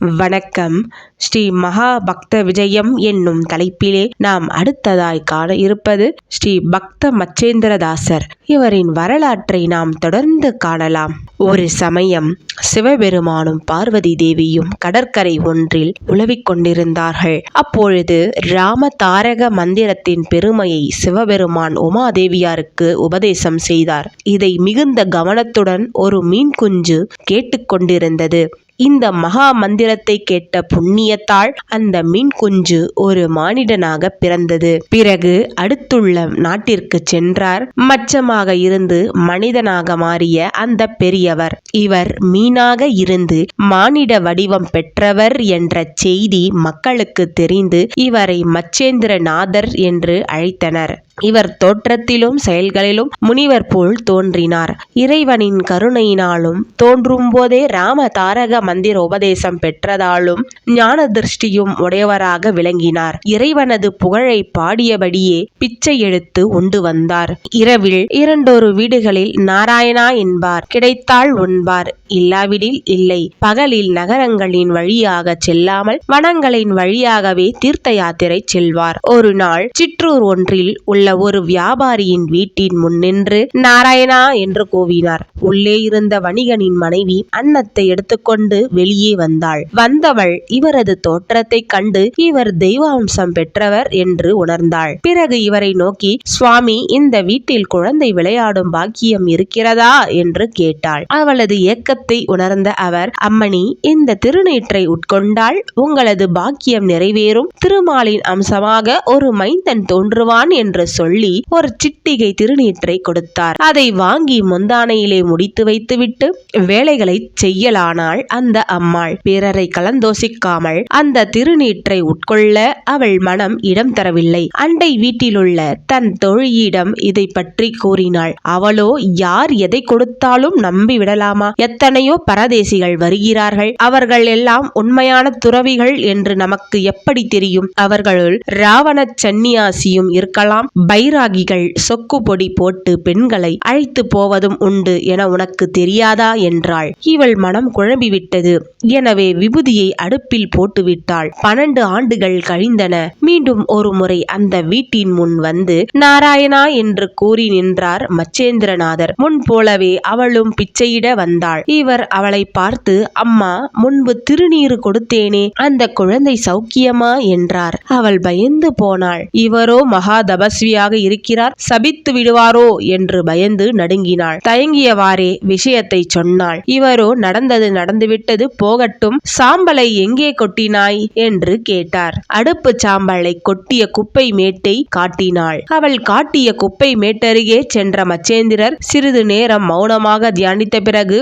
வணக்கம். ஸ்ரீ மகா பக்த விஜயம் என்னும் தலைப்பிலே நாம் அடுத்ததாய் காண இருப்பது ஸ்ரீ பக்த மச்சேந்திரதாசர் இவரின் வரலாற்றை நாம் தொடர்ந்து காணலாம். ஒரு சமயம் சிவபெருமானும் பார்வதி தேவியும் கடற்கரை ஒன்றில் உலவிக் கொண்டிருந்தார்கள். அப்பொழுது ராம தாரக மந்திரத்தின் பெருமையை சிவபெருமான் உமாதேவியாருக்கு உபதேசம் செய்தார். இதை மிகுந்த கவனத்துடன் ஒரு மீன் குஞ்சு கேட்டுக்கொண்டிருந்தது இந்த மகா மந்திரத்தை கேட்ட புண்ணியத்தால் அந்த மீன் குஞ்சு ஒரு மானிடனாக பிறந்தது. பிறகு அடுத்துள்ள நாட்டிற்கு சென்றார். மச்சமாக இருந்து மனிதனாக மாறிய அந்த பெரியவர். இவர் மீனாக இருந்து மானிட வடிவம் பெற்றவர் என்ற செய்தி மக்களுக்கு தெரிந்து இவரை மச்சேந்திரநாதர் என்று அழைத்தனர். இவர் தோற்றத்திலும் செயல்களிலும் முனிவர் போல் தோன்றினார். இறைவனின் கருணையினாலும் தோன்றும் போதே ராம தாரக மந்திர உபதேசம் பெற்றதாலும் ஞான திருஷ்டியும் உடையவராக விளங்கினார். இறைவனது புகழை பாடியபடியே பிச்சை எடுத்து உண்டு வந்தார். இரவில் இரண்டொரு வீடுகளில் நாராயணா என்பார். கிடைத்தால் உண்பார். இல்லாவிடில் இல்லை. பகலில் நகரங்களின் வழியாக செல்லாமல் வனங்களின் வழியாகவே தீர்த்த யாத்திரை செல்வார். ஒரு நாள் சிற்றூர் ஒன்றில் உள்ள ஒரு வியாபாரியின் வீட்டின் முன் நின்று நாராயணா என்று கூவினார். உள்ளே இருந்த வணிகனின் மனைவி அன்னத்தை எடுத்துக்கொண்டு வெளியே வந்தாள். வந்தவள் இவரது தோற்றத்தை கண்டு இவர் தெய்வாம்சம் பெற்றவர் என்று உணர்ந்தாள். பிறகு இவரை நோக்கி சுவாமி இந்த வீட்டில் குழந்தை விளையாடும் பாக்கியம் இருக்கிறதா? என்று கேட்டாள். அவளது ஏக்கத்தை உணர்ந்த அவர் அம்மணி இந்த திருநீற்றை உட்கொண்டால் உங்களது பாக்கியம் நிறைவேறும். திருமாலின் அம்சமாக ஒரு மைந்தன் தோன்றுவான் என்று சொல்லி ஒரு சிட்டிகை திருநீற்றை கொடுத்தார். அதை வாங்கி முந்தானையிலே முடித்து வைத்துவிட்டு வேலைகளை செய்யலானால் அந்த அம்மாள். பிறரை கலந்தோசிக்காமல் அந்த திருநீற்றை உட்கொள்ள அவள் மனம் இடம் தரவில்லை. அண்டை வீட்டிலுள்ள தன் தோழியிடம் இதை பற்றி கூறினாள். அவளோ யார் எதை கொடுத்தாலும் நம்பி விடலாமா எத்தனையோ பரதேசிகள் வருகிறார்கள். அவர்கள் எல்லாம் உண்மையான துறவிகள் என்று நமக்கு எப்படி தெரியும்? அவர்களுள் ராவண சந்நியாசியும் இருக்கலாம். பைராகிகள் சொக்கு பொடி போட்டு பெண்களை அழைத்து போவதும் உண்டு என உனக்கு தெரியாதா என்றாள். இவள் மனம் குழம்பிவிட்டது. எனவே விபூதியை அடுப்பில் போட்டுவிட்டாள். பன்னெண்டு ஆண்டுகள் கழிந்தன. மீண்டும் ஒரு முறை அந்த வீட்டின் முன் வந்து நாராயணா என்று கூறி நின்றார் மச்சேந்திரநாதர். முன் போலவே அவளும் பிச்சையிட வந்தாள். முதியவர் அவளை பார்த்து அம்மா முன்பு திருநீறு கொடுத்தேனே அந்த குழந்தை சௌக்கியமா? என்றார். அவள் பயந்து போனாள். இவரோ மகா தபஸ்வியாக இருக்கிறார் சபித்து விடுவாரோ? என்று பயந்து நடுங்கினாள். தயங்கியவாறே விஷயத்தை சொன்னாள். இவரோ நடந்தது நடந்துவிட்டது போகட்டும். சாம்பலை எங்கே கொட்டினாய்? என்று கேட்டார். அடுப்பு சாம்பலை கொட்டிய குப்பை மேட்டை காட்டினாள். அவள் காட்டிய குப்பை மேட்டருகே சென்ற மச்சேந்திரர் சிறிது நேரம் மௌனமாக தியானித்த பிறகு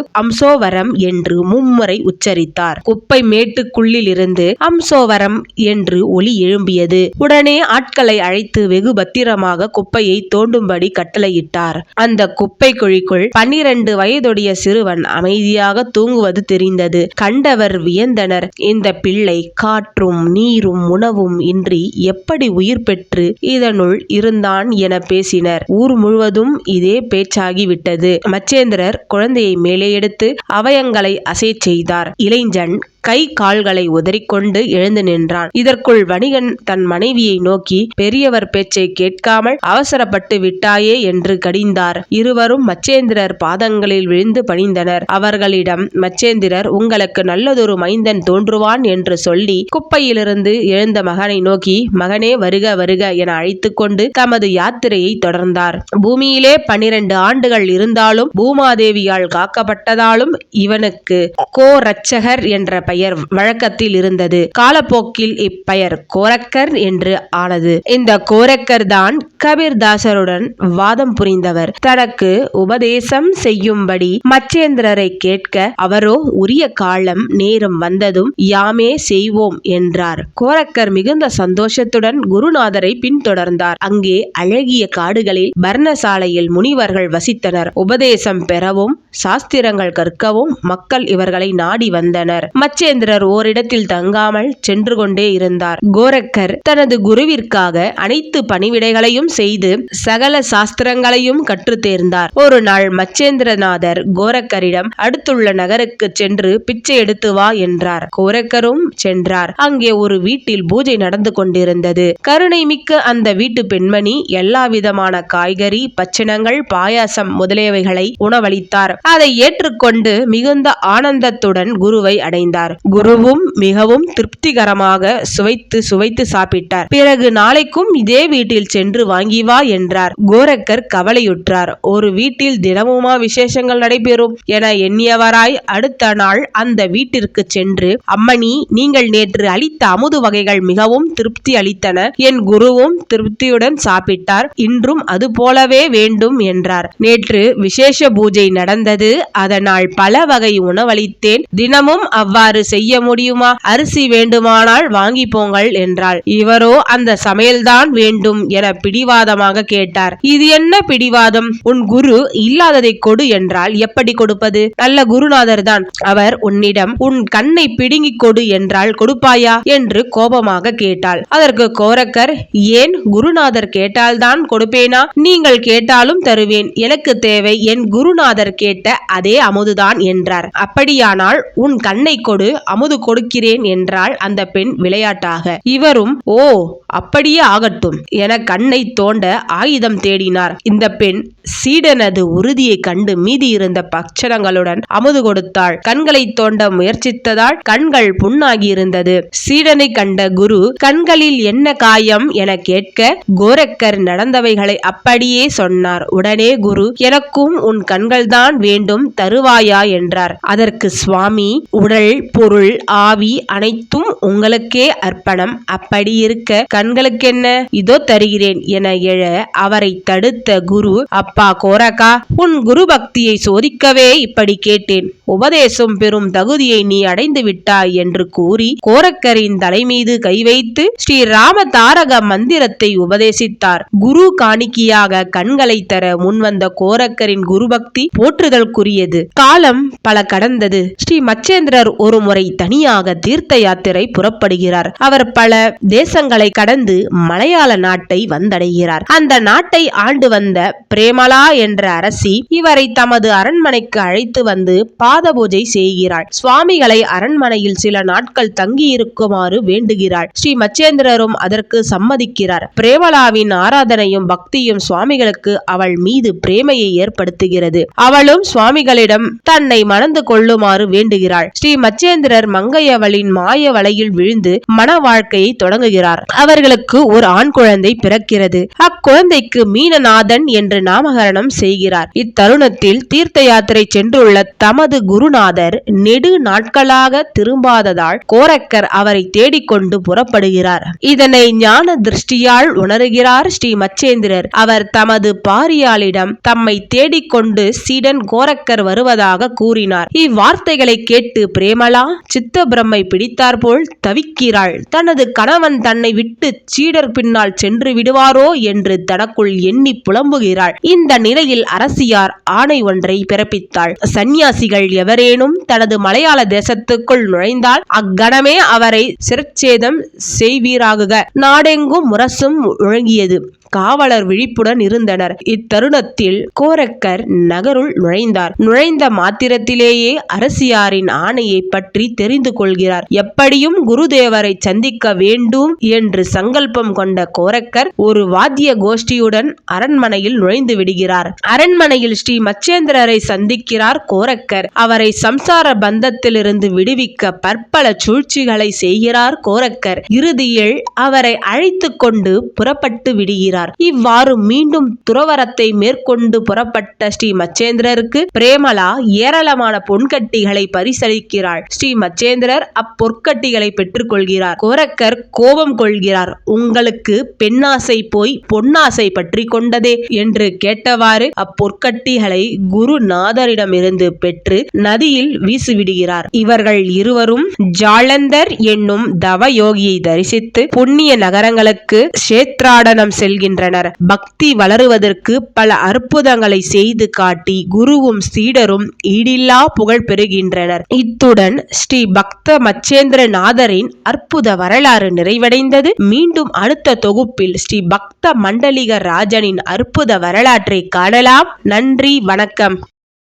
அம்சோவரம் என்று மும்முறை உச்சரித்தார். குப்பை மேட்டுக்குள்ளிலிருந்து அம்சோவரம் என்று ஒலி எழும்பியது. உடனே ஆட்களை அழைத்து வெகு பத்திரமாக குப்பையை தோண்டும்படி கட்டளையிட்டார். அந்த குப்பை குழிக்குள் பன்னிரண்டு வயதுடைய சிறுவன் அமைதியாக தூங்குவது தெரிந்தது. கண்டவர் வியந்தனர். இந்த பிள்ளை காற்றும் நீரும் உணவும் இன்றி எப்படி உயிர் பெற்று இதனுள் இருந்தான் என பேசினர். ஊர் முழுவதும் இதே பேச்சாகிவிட்டது. மச்சேந்திரர் குழந்தையை மேலே எடுத்து அவயங்களை அசைச் செய்தார். இளைஞன் கை கால்களை உதறிக்கொண்டு எழுந்து நின்றான். இதற்குள் வணிகன் தன் மனைவியை நோக்கி பெரியவர் பேச்சை கேட்காமல் அவசரப்பட்டு விட்டாயே என்று கடிந்தார். இருவரும் மச்சேந்திரர் பாதங்களில் விழுந்து பணிந்தனர். அவர்களிடம் மச்சேந்திரர் உங்களுக்கு நல்லதொரு மைந்தன் தோன்றுவான் என்று சொல்லி குப்பையிலிருந்து எழுந்த மகனை நோக்கி மகனே வருக வருக என அழைத்து கொண்டு தமது யாத்திரையை தொடர்ந்தார். பூமியிலே பனிரெண்டு ஆண்டுகள் இருந்தாலும் பூமாதேவியால் காக்கப்பட்டதாலும் இவனுக்கு கோ ரட்சகர் என்ற பெயர் வழக்கத்தில் இருந்தது. காலப்போக்கில் இப்பெயர் கோரக்கர் என்று ஆனது. இந்த கோரக்கர் தான் கபீர்தாசருடன் வாதம் புரிந்தவர். தனக்கு உபதேசம் செய்யும்படி மச்சேந்திரரை கேட்க அவரோ உரிய காலம் நேரம் வந்ததும் யாமே செய்வோம் என்றார். கோரக்கர் மிகுந்த சந்தோஷத்துடன் குருநாதரை பின்தொடர்ந்தார். அங்கே அழகிய காடுகளில் பர்ணசாலையில் முனிவர்கள் வசித்தனர். உபதேசம் பெறவும் சாஸ்திரங்கள் கற்கவும் மக்கள் இவர்களை நாடி வந்தனர். மச்சேந்திரர் ஓரிடத்தில் தங்காமல் சென்று கொண்டே இருந்தார். கோரக்கர் தனது குருவிற்காக அனைத்து பணிவிடைகளையும் செய்து சகல சாஸ்திரங்களையும் கற்றுத் தேர்ந்தார். ஒரு நாள் மச்சேந்திரநாதர் கோரக்கரிடம் அடுத்துள்ள நகருக்கு சென்று பிச்சை எடுத்து வா என்றார். கோரக்கரும் சென்றார். அங்கே ஒரு வீட்டில் பூஜை நடந்து கொண்டிருந்தது. கருணை மிக்க அந்த வீட்டு பெண்மணி எல்லா விதமான காய்கறி பச்சினங்கள் பாயாசம் முதலியவைகளை உணவளித்தார். அதை ஏற்றுக்கொண்டு மிகுந்த ஆனந்தத்துடன் குருவை அடைந்தார். குருவும் மிகவும் திருப்திகரமாக சுவைத்து சுவைத்து சாப்பிட்டார். பிறகு நாளைக்கும் இதே வீட்டில் சென்று வாங்கி வா என்றார். கோரக்கர் கவலையுற்றார். ஒரு வீட்டில் தினமுமா விசேஷங்கள் நடைபெறும் என எண்ணியவராய் அடுத்த நாள் அந்த வீட்டிற்கு சென்று அம்மணி நீங்கள் நேற்று அளித்த அமுது வகைகள் மிகவும் திருப்தி அளித்தன. என் குருவும் திருப்தியுடன் சாப்பிட்டார். இன்றும் அது போலவே வேண்டும் என்றார். நேற்று விசேஷ பூஜை நடந்தது. அதனால் பல வகை உணவளித்தேன். தினமும் அவ்வாறு செய்ய முடியுமா? அரிசி வேண்டுமானால் வாங்கி போங்கள் என்றாள். இவரோ அந்த சமையல்தான் வேண்டும் என பிடிவாதமாக கேட்டார். இது என்ன பிடிவாதம்? உன் குரு இல்லாததை கொடு என்றால் எப்படி கொடுப்பது? நல்ல குருநாதர் தான் அவர் உன்னிடம் உன் கண்ணை பிடுங்கிக் கொடு என்றால் கொடுப்பாயா? என்று கோபமாக கேட்டாள். அதற்கு கோரக்கர் ஏன் குருநாதர் கேட்டால்தான் கொடுப்பேனா? நீங்கள் கேட்டாலும் தருவேன். எனக்கு தேவை என் குருநாதர் கேட்ட அதே அமுதுதான் என்றார். அப்படியானால் உன் கண்ணை கொடு அமுது கொடுக்கிறேன் என்றாள் அந்த பெண் விளையாட்டாக. இவரும் ஓ அப்படியே ஆகட்டும் என கண்ணை தோண்ட ஆயுதம் தேடினார். இந்த பெண் சீடனது உறுதியை கண்டு மீதி இருந்த பட்சணங்களுடன் அமுது கொடுத்தாள். கண்களை தோண்ட முயற்சித்ததால் கண்கள் புண்ணாகி இருந்தது சீடனை கண்ட குரு கண்களில் என்ன காயம்? என கேட்க கோரக்கர் நடந்தவைகளை அப்படியே சொன்னார். உடனே குரு எனக்கும் உன் கண்கள்தான் வேண்டும் தருவாயா? என்றார். அதற்கு சுவாமி உடல் பொருள் ஆவி அனைத்தும் உங்களுக்கே அர்ப்பணம். அப்படி இருக்க கண்களுக்கென்ன? இதோ தருகிறேன் என எழ அவரை தடுத்த குரு அப்பா கோரக்கா உன் குரு பக்தியை சோதிக்கவே இப்படி கேட்டேன். உபதேசம் பெறும் தகுதியை நீ அடைந்து விட்டாய் என்று கூறி கோரக்கரின் தலை மீது கை வைத்து ஸ்ரீ ராம தாரக மந்திரத்தை உபதேசித்தார். குரு காணிக்கையாக கண்களை தர முன்வந்த கோரக்கரின் குருபக்தி போற்றுதல்குரியது. காலம் பல கடந்தது. ஸ்ரீ மச்சேந்திரர் ஒரு முறை தனியாக தீர்த்த யாத்திரை புறப்படுகிறார். அவர் பல தேசங்களை கடந்து மலையாள நாட்டை வந்தடைகிறார். அந்த நாட்டை ஆண்டு வந்த பிரேமலா என்ற அரசி இவரை தமது அரண்மனைக்கு அழைத்து வந்து பாத பூஜை செய்கிறாள். சுவாமிகளை அரண்மனையில் சில நாட்கள் தங்கியிருக்குமாறு வேண்டுகிறாள். ஸ்ரீ மச்சேந்திரரும் அதற்கு சம்மதிக்கிறார். பிரேமலாவின் ஆராதனையும் பக்தியும் சுவாமிகளுக்கு அவள் மீது பிரேமையை ஏற்படுத்துகிறது. அவளும் சுவாமிகளிடம் தன்னை மணந்து கொள்ளுமாறு வேண்டுகிறாள். ஸ்ரீ மச்சேந்திர மச்சேந்திரர் மங்கையவளின் மாய வலையில் விழுந்து மன வாழ்க்கையை தொடங்குகிறார். அவர்களுக்கு ஒரு ஆண் குழந்தை பிறக்கிறது. அக்குழந்தைக்கு மீனநாதன் என்று நாமகரணம் செய்கிறார். இத்தருணத்தில் தீர்த்த யாத்திரை சென்றுள்ள தமது குருநாதர் நெடு நாட்களாக திரும்பாததால் கோரக்கர் அவரை தேடிக்கொண்டு புறப்படுகிறார். இதனை ஞான திருஷ்டியால் உணர்கிறார் ஸ்ரீ மச்சேந்திரர். அவர் தமது பாரியாளிடம் தம்மை தேடிக்கொண்டு சீடன் கோரக்கர் வருவதாக கூறினார். இவ்வார்த்தைகளை கேட்டு பிரேமலா சித்த பிரம்மை பிடித்தாற்போல் தவிக்கிறாள். தனது கணவன் தன்னை விட்டு சீடர் பின்னால் சென்று விடுவாரோ என்று தனக்குள் எண்ணி புலம்புகிறாள். இந்த நிலையில் அரசியார் ஆணை ஒன்றை பிறப்பித்தாள். சந்நியாசிகள் எவரேனும் தனது மலையாள தேசத்துக்குள் நுழைந்தால் அக்கணமே அவரை சிரச்சேதம் செய்வீராகுக. நாடெங்கும் முரசும் ஒழுங்கியது. காவலர் விழிப்புடன் இருந்தனர். இத்தருணத்தில் கோரக்கர் நகருள் நுழைந்தார். நுழைந்த மாத்திரத்திலேயே அரசியாரின் ஆணையை பற்றி தெரிந்து கொள்கிறார். எப்படியும் குருதேவரை சந்திக்க வேண்டும் என்று சங்கல்பம் கொண்ட கோரக்கர் ஒரு வாத்திய கோஷ்டியுடன் அரண்மனையில் நுழைந்து விடுகிறார். அரண்மனையில் ஸ்ரீ மச்சேந்திரரை சந்திக்கிறார் கோரக்கர். அவரை சம்சார பந்தத்திலிருந்து விடுவிக்க பற்பல சூழ்ச்சிகளை செய்கிறார் கோரக்கர். இறுதியில் அவரை அழைத்து கொண்டு புறப்பட்டு விடுகிறார். இவ்வாறு மீண்டும் துறவரத்தை மேற்கொண்டு புறப்பட்ட ஸ்ரீ மச்சேந்திரருக்கு பிரேமலா ஏராளமான பொன்கட்டிகளை பரிசளிக்கிறாள். ஸ்ரீ மச்சேந்திரர் அப்பொற்கட்டிகளை பெற்றுக்கொள்கிறார். கோரக்கர் கோபம் கொள்கிறார். உங்களுக்கு பெண்ணாசை போய் பொன்னாசை பற்றி கொண்டதே என்று கேட்டவாறு அப்பொற்கட்டிகளை குருநாதரிடமிருந்து பெற்று நதியில் வீசிவிடுகிறார். இவர்கள் இருவரும் ஜாலந்தர் என்னும் தவ யோகியை தரிசித்து புண்ணிய நகரங்களுக்கு சேத்ராடனம் செல்கின்றனர். வருகின்றனர் பக்தி வளருவதற்கு பல அற்புதங்களை செய்து காட்டி குருவும் சீடரும் ஈடில்லா புகழ் பெறுகின்றனர். இத்துடன் ஸ்ரீ பக்த மச்சேந்திரநாதரின் அற்புத வரலாறு நிறைவடைந்தது. மீண்டும் அடுத்த தொகுப்பில் ஸ்ரீ பக்த மண்டலிக ராஜனின் அற்புத வரலாற்றை காணலாம். நன்றி வணக்கம்.